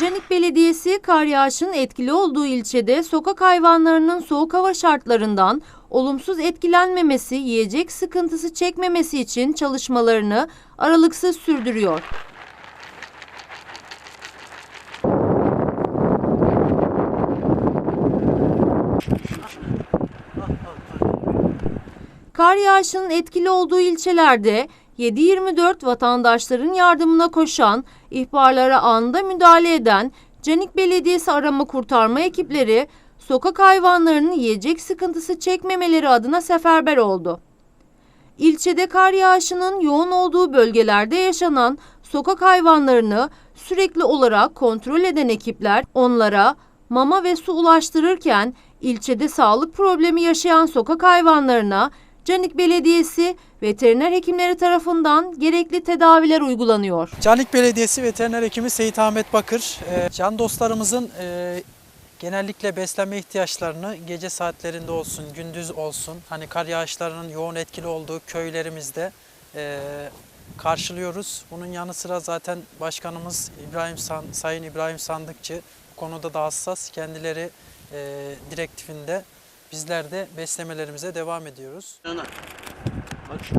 Canik Belediyesi kar yağışının etkili olduğu ilçede sokak hayvanlarının soğuk hava şartlarından olumsuz etkilenmemesi, yiyecek sıkıntısı çekmemesi için çalışmalarını aralıksız sürdürüyor. Kar yağışının etkili olduğu ilçelerde 7-24 vatandaşların yardımına koşan, ihbarlara anında müdahale eden Canik Belediyesi arama kurtarma ekipleri sokak hayvanlarının yiyecek sıkıntısı çekmemeleri adına seferber oldu. İlçede kar yağışının yoğun olduğu bölgelerde yaşanan sokak hayvanlarını sürekli olarak kontrol eden ekipler onlara mama ve su ulaştırırken ilçede sağlık problemi yaşayan sokak hayvanlarına Canik Belediyesi veteriner hekimleri tarafından gerekli tedaviler uygulanıyor. Canik Belediyesi Veteriner Hekimi Seyit Ahmet Bakır, e, can dostlarımızın e, genellikle beslenme ihtiyaçlarını gece saatlerinde olsun, gündüz olsun, hani kar yağışlarının yoğun etkili olduğu köylerimizde e, karşılıyoruz. Bunun yanı sıra zaten Başkanımız İbrahim San, Sayın İbrahim Sandıkçı bu konuda da hassas. Kendileri direktifinde bizler de beslemelerimize devam ediyoruz. Ana. Bak şu